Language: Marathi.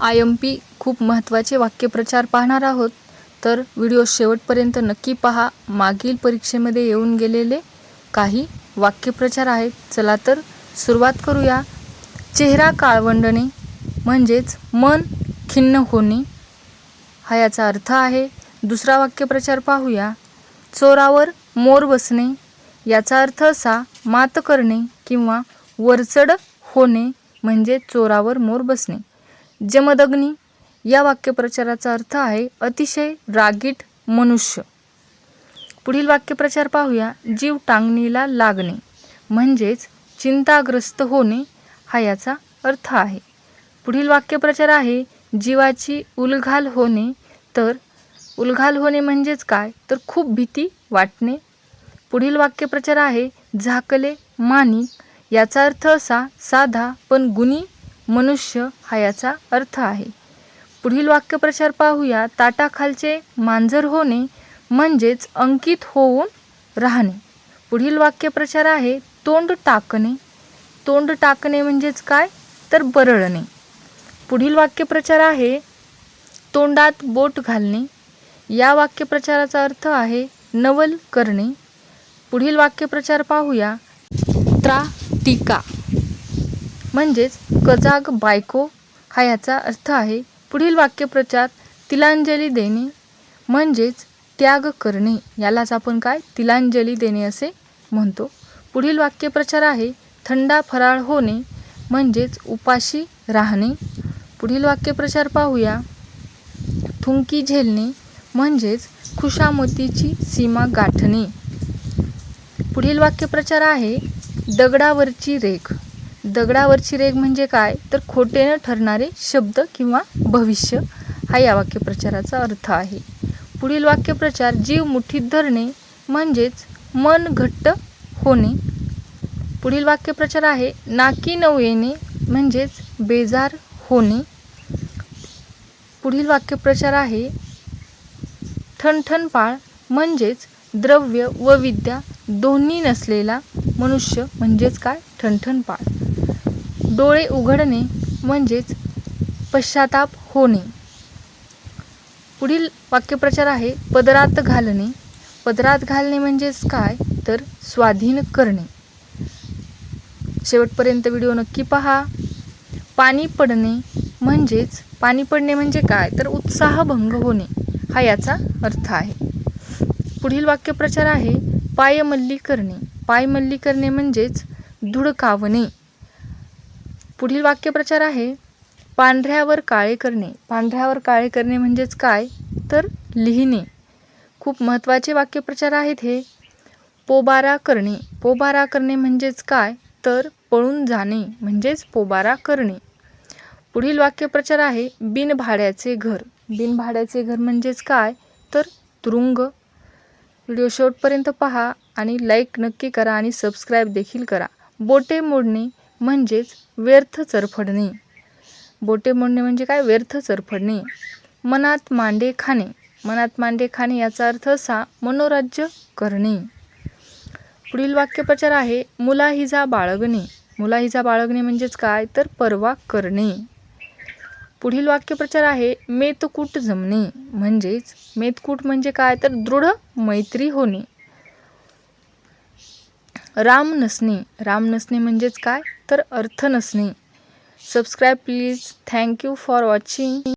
आय एम पी खूप महत्त्वाचे वाक्यप्रचार पाहणार आहोत. तर व्हिडिओ शेवटपर्यंत नक्की पहा. मागील परीक्षेमध्ये येऊन गेलेले काही वाक्यप्रचार आहेत. चला तर सुरुवात करूया. चेहरा काळवंडणे म्हणजेच मन खिन्न होणे हा याचा अर्थ आहे. दुसरा वाक्यप्रचार पाहूया. चोरावर मोर बसणे याचा अर्थ असा मात करणे किंवा वरचढ होणे म्हणजे चोरावर मोर बसणे. जमदग्नी या वाक्यप्रचाराचा अर्थ आहे अतिशय रागीट मनुष्य. पुढील वाक्यप्रचार पाहूया. जीव टांगणीला लागणे म्हणजेच चिंताग्रस्त होणे हा याचा अर्थ आहे. पुढील वाक्यप्रचार आहे जीवाची उलघाल होणे. तर उलघाल होणे म्हणजेच काय? तर खूप भीती वाटणे. पुढील वाक्यप्रचार आहे झाकले मानिक. याचा अर्थ असा साधा पण गुणी मनुष्य हा याचा अर्थ आहे. पुढील वाक्यप्रचार पाहूया. ताटाखालचे मांजर होणे म्हणजेच अंकित होऊन राहणे. पुढील वाक्यप्रचार आहे तोंड टाकणे. तोंड टाकणे म्हणजेच काय? तर बरळणे. पुढील वाक्यप्रचार आहे तोंडात बोट घालणे. या वाक्यप्रचाराचा अर्थ आहे नवल करणे. पुढील वाक्यप्रचार पाहूया. त्रा टीका म्हणजेच कजाग बायको हा याचा अर्थ आहे पुढील वाक्यप्रचार तिलांजली देणे म्हणजेच त्याग करणे. यालाच आपण काय? तिलांजली देणे असे म्हणतो. पुढील वाक्यप्रचार आहे थंडा फराळ होणे म्हणजेच उपाशी राहणे. पुढील वाक्यप्रचार पाहूया. थुंकी झेलणे म्हणजेच खुशामतीची सीमा गाठणे. पुढील वाक्यप्रचार आहे दगडावरची रेख. दगडावरची रेख म्हणजे काय? तर खोटे न ठरणारे शब्द किंवा भविष्य हा या वाक्यप्रचाराचा अर्थ आहे. पुढील वाक्यप्रचार जीव मुठीत धरणे म्हणजेच मन घट्ट होणे. पुढील वाक्यप्रचार आहे नाकी नऊ येणे म्हणजेच बेजार होणे. पुढील वाक्यप्रचार आहे ठणठणपाळ म्हणजेच द्रव्य व विद्या दोन्ही नसलेला मनुष्य म्हणजेच काय? ठणठणपाळ. डोळे उघडणे म्हणजेच पश्चाताप होणे. पुढील वाक्यप्रचार आहे पदरात घालणे. पदरात घालणे म्हणजेच काय? तर स्वाधीन करणे. शेवटपर्यंत व्हिडिओ नक्की पहा. पाणी पडणे म्हणजेच पाणी पडणे म्हणजे काय? तर उत्साहभंग होणे. हा याचा अर्थ आहे. पुढील वाक्यप्रचार आहे पायमल्ली करणे. पायमल्ली करणे म्हणजेच धुडकावणे. पुढील वाक्यप्रचार आहे पांढऱ्यावर काळे करणे. पांढऱ्यावर काळे करणे म्हणजेच काय? तर लिहिणे. खूप महत्त्वाचे वाक्यप्रचार आहेत हे. पोबारा करणे. पोबारा करणे म्हणजेच काय? तर पळून जाणे म्हणजेच पोबारा करणे. पुढील वाक्यप्रचार आहे बिनभाड्याचे घर. बिनभाड्याचे घर म्हणजेच काय? तर तुरुंग. व्हिडिओ शेवटपर्यंत पहा आणि लाईक नक्की करा आणि सबस्क्राईब देखील करा. बोटे मोडणे. म्हणजेच व्यर्थ चरफडणे. बोटे मोडणे म्हणजे काय? व्यर्थ चरफडणे. मनात मांडे खाणे. मनात मांडे खाणे याचा अर्थ असा मनोराज्य करणे. पुढील वाक्यप्रचार आहे मुलाहिजा बाळगणे. मुलाहिजा बाळगणे म्हणजेच काय? तर परवा करणे. पुढील वाक्यप्रचार आहे मेतकूट जमणे. म्हणजेच मेतकूट म्हणजे काय? तर दृढ मैत्री होणे. राम नसणे. राम नसणे म्हणजेच काय? तर अर्थ नसणे. Subscribe please thank you for watching